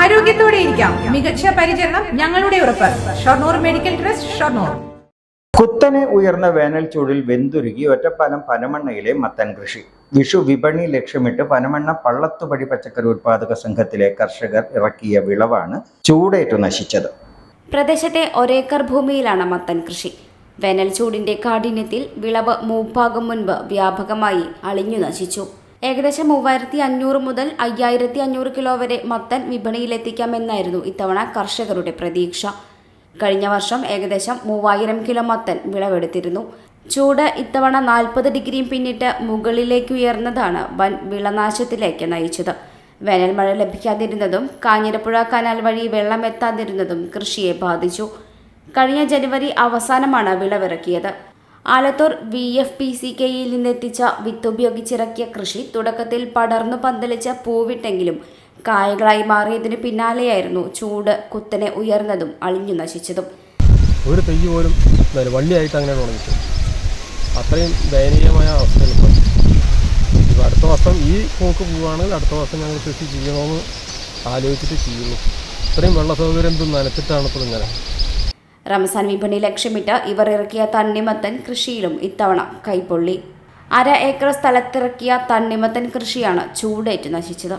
ആരോഗ്യത്തോടെ ഇരിക്കാം. മികച്ച പരിചരണം ഞങ്ങളുടെ ഉറപ്പ്. Shoranur medical trust Shoranur. കുത്തനെ ഉയർന്ന വേനൽ ചൂടിൽ വെന്തുരുകി ഒറ്റപ്പാലം പനമണ്ണയിലെ മത്തൻ കൃഷി. വിഷു വിപണി ലക്ഷ്യമിട്ട് പനമണ്ണ പള്ളത്തുപടി പച്ചക്കറി ഉത്പാദക സംഘത്തിലെ കർഷകർ ഇറക്കിയ വിളവാണ് ചൂടേറ്റു നശിച്ചത്. പ്രദേശത്തെ ഒരേക്കർ ഭൂമിയിലാണ് മത്തൻ കൃഷി. വേനൽ ചൂടിന്റെ കാഠിന്യത്തിൽ വിളവ് മൂപ്പാകും മുൻപ് വ്യാപകമായി അളിഞ്ഞു നശിച്ചു. ഏകദേശം മൂവായിരത്തി അഞ്ഞൂറ് മുതൽ അയ്യായിരത്തി അഞ്ഞൂറ് കിലോ വരെ മത്തൻ വിപണിയിലെത്തിക്കാമെന്നായിരുന്നു ഇത്തവണ കർഷകരുടെ പ്രതീക്ഷ. കഴിഞ്ഞ വർഷം ഏകദേശം മൂവായിരം കിലോ മത്തൻ വിളവെടുത്തിരുന്നു. ചൂട് ഇത്തവണ നാൽപ്പത് ഡിഗ്രിയും പിന്നിട്ട് മുകളിലേക്ക് ഉയർന്നതാണ് വൻ വിളനാശത്തിലേക്ക് നയിച്ചത്. വേനൽ മഴ ലഭിക്കാതിരുന്നതും കാഞ്ഞിരപ്പുഴ കനാൽ വഴി വെള്ളം എത്താതിരുന്നതും കൃഷിയെ ബാധിച്ചു. കഴിഞ്ഞ ജനുവരി അവസാനമാണ് വിളവിറക്കിയത്. Alathur V F P C കെയിൽ നിന്നെത്തിച്ച വിത്തുപയോഗിച്ചിറക്കിയ കൃഷി തുടക്കത്തിൽ പടർന്നു പന്തലിച്ച പൂവിട്ടെങ്കിലും കായകളായി മാറിയതിന് പിന്നാലെയായിരുന്നു ചൂട് കുത്തനെ ഉയർന്നതും അളിഞ്ഞു നശിച്ചതും. ഒരു തെയ്യ് പോലും വള്ളിയായിട്ട് അങ്ങനെ ഉണങ്ങിച്ചു അത്രയും ദയനീയമായ അവസ്ഥയാണ് ഇപ്പം. അടുത്ത വർഷം ഈ പോക്ക് പോവുകയാണെങ്കിൽ അടുത്ത വർഷം ഞങ്ങൾ കൃഷി ചെയ്യണമെന്ന് ആലോചിച്ചിട്ട് ചെയ്യുന്നു. ഇത്രയും വെള്ള സൗകര്യം ഇത് നനച്ചിട്ടാണ് ഇപ്പോൾ ഇങ്ങനെ. റംസാൻ വിപണി ലക്ഷ്യമിട്ട് ഇവർ ഇറക്കിയ തണ്ണിമത്തൻ കൃഷിയിലും ഇത്തവണ കൈപ്പൊള്ളി അര ഏക്കർ സ്ഥലത്തിറക്കിയ തണ്ണിമത്തൻ കൃഷിയാണ് ചൂടേറ്റ് നശിച്ചത്.